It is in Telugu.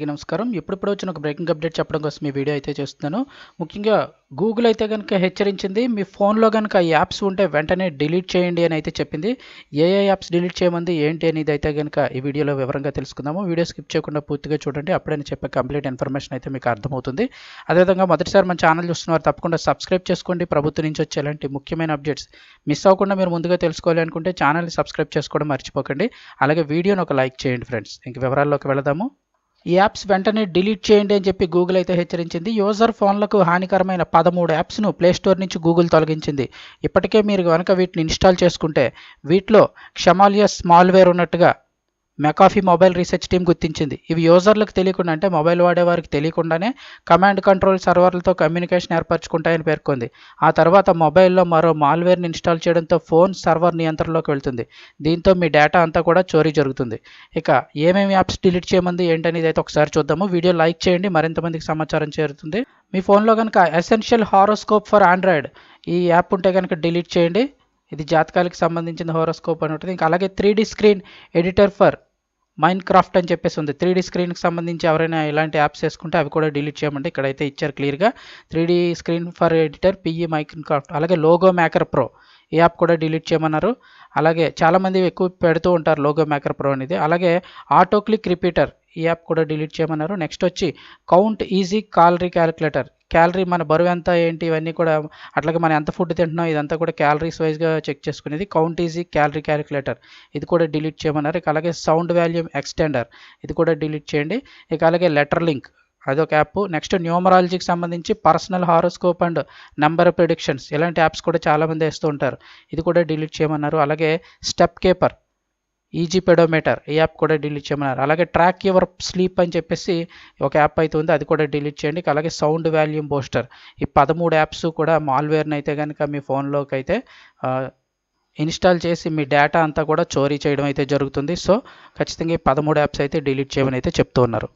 అందరికీ నమస్కారం. ఎప్పుడెప్పుడు వచ్చిన ఒక బ్రేకింగ్ అప్డేట్ చెప్పడం కోసం మీ వీడియో అయితే చేస్తున్నాను. ముఖ్యంగా గూగుల్ అయితే కనుక హెచ్చరించింది మీ ఫోన్లో కనుక ఈ యాప్స్ ఉంటే వెంటనే డిలీట్ చేయండి అని అయితే చెప్పింది. ఏ ఏ యాప్స్ డిలీట్ చేయమంది ఏంటి అనేది అయితే కనుక ఈ వీడియోలో వివరంగా తెలుసుకుందాము. వీడియో స్కిప్ చేయకుండా పూర్తిగా చూడండి అప్పుడే చెప్పే కంప్లీట్ ఇన్ఫర్మేషన్ అయితే మీకు అర్థమవుతుంది. అదేవిధంగా మొదటిసారి మన ఛానల్ చూస్తున్నారు తప్పకుండా సబ్స్క్రైబ్ చేసుకోండి. ప్రభుత్వం నుంచి వచ్చే ఇలాంటి ముఖ్యమైన అప్డేట్స్ మిస్ అవ్వకుండా మీరు ముందుగా తెలుసుకోవాలి అనుకుంటే ఛానల్ని సబ్స్క్రైబ్ చేసుకోవడం మర్చిపోకండి. అలాగే వీడియోని ఒక లైక్ చేయండి ఫ్రెండ్స్. ఇంక వివరాల్లోకి వెళదాము. ఈ యాప్స్ వెంటనే డిలీట్ చేయండి అని చెప్పి గూగుల్ అయితే హెచ్చరించింది. యూజర్ ఫోన్లకు హానికరమైన పదమూడు యాప్స్ను ప్లేస్టోర్ నుంచి గూగుల్ తొలగించింది. ఇప్పటికే మీరు కనుక వీటిని ఇన్స్టాల్ చేసుకుంటే వీటిలో క్షమాలియస్ స్మాల్వేర్ ఉన్నట్టుగా మెకాఫీ మొబైల్ రీసెర్చ్ టీం గుర్తించింది. ఇవి యూజర్లకు తెలియకుండా అంటే మొబైల్ వాడేవారికి తెలియకుండానే కమాండ్ కంట్రోల్ సర్వర్లతో కమ్యూనికేషన్ ఏర్పరచుకుంటాయని పేర్కొంది. ఆ తర్వాత మొబైల్లో మరో మాల్వేర్ని ఇన్స్టాల్ చేయడంతో ఫోన్ సర్వర్ నియంత్రణలోకి వెళ్తుంది. దీంతో మీ డేటా అంతా కూడా చోరీ జరుగుతుంది. ఇక ఏమేమి యాప్స్ డిలీట్ చేయమంది ఏంటనేది అయితే ఒకసారి చూద్దాము. వీడియో లైక్ చేయండి. మరింత మందికి సమాచారం చేరుతుంది. మీ ఫోన్లో కనుక ఎసెన్షియల్ హారోస్కోప్ ఫర్ ఆండ్రాయిడ్ ఈ యాప్ ఉంటే కనుక డిలీట్ చేయండి. ఇది జాతకాలకు సంబంధించిన హోరోస్కోప్ అని ఉంటుంది. ఇంకా అలాగే three screen editor for Minecraft అని చెప్పేసి ఉంది. త్రీ డీ స్క్రీన్కి సంబంధించి ఎవరైనా ఇలాంటి యాప్స్ వేసుకుంటే అవి కూడా డిలీట్ చేయమంటే ఇక్కడైతే ఇచ్చారు క్లియర్గా three D screen for editor PE micro craft అలాగే లోగో మేకర్ ప్రో ఈ యాప్ కూడా డిలీట్ చేయమన్నారు. అలాగే చాలామంది ఎక్కువ పెడుతూ ఉంటారు లోగో మేకర్ ప్రో అనేది. అలాగే ఆటో క్లిక్ రిపీటర్ ఈ యాప్ కూడా డిలీట్ చేయమన్నారు. నెక్స్ట్ వచ్చి count easy calorie calculator. Calorie మన బరువు ఎంత ఏంటి ఇవన్నీ కూడా అట్లాగే మనం ఎంత ఫుడ్ తింటున్నాం ఇదంతా కూడా క్యాలరీస్ వైజ్గా చెక్ చేసుకునేది. Count easy calorie calculator. ఇది కూడా డిలీట్ చేయమన్నారు. ఇక అలాగే సౌండ్ వాల్యూమ్ ఎక్స్టెండర్. ఇది కూడా డిలీట్ చేయండి. ఇక అలాగే లెటర్ లింక్. అదొక యాప్. నెక్స్ట్ న్యూమరాలజీకి సంబంధించి personal horoscope and number predictions. ఇలాంటి యాప్స్ కూడా చాలామంది వేస్తూ ఉంటారు. ఇది కూడా డిలీట్ చేయమన్నారు. అలాగే స్టెప్ కేపర్ ఈజీ పెడోమీటర్ ఈ యాప్ కూడా డిలీట్ చేయమన్నారు. అలాగే ట్రాక్ యువర్ స్లీప్ అని చెప్పేసి ఒక యాప్ అయితే ఉంది. అది కూడా డిలీట్ చేయండి. అలాగే సౌండ్ వాల్యూమ్ బోస్టర్. ఈ పదమూడు యాప్స్ కూడా మాల్వేర్ని అయితే కనుక మీ ఫోన్లోకి అయితే ఇన్స్టాల్ చేసి మీ డేటా అంతా కూడా చోరీ చేయడం అయితే జరుగుతుంది. సో ఖచ్చితంగా ఈ పదమూడు యాప్స్ అయితే డిలీట్ చేయమని అయితే చెప్తూ ఉన్నారు.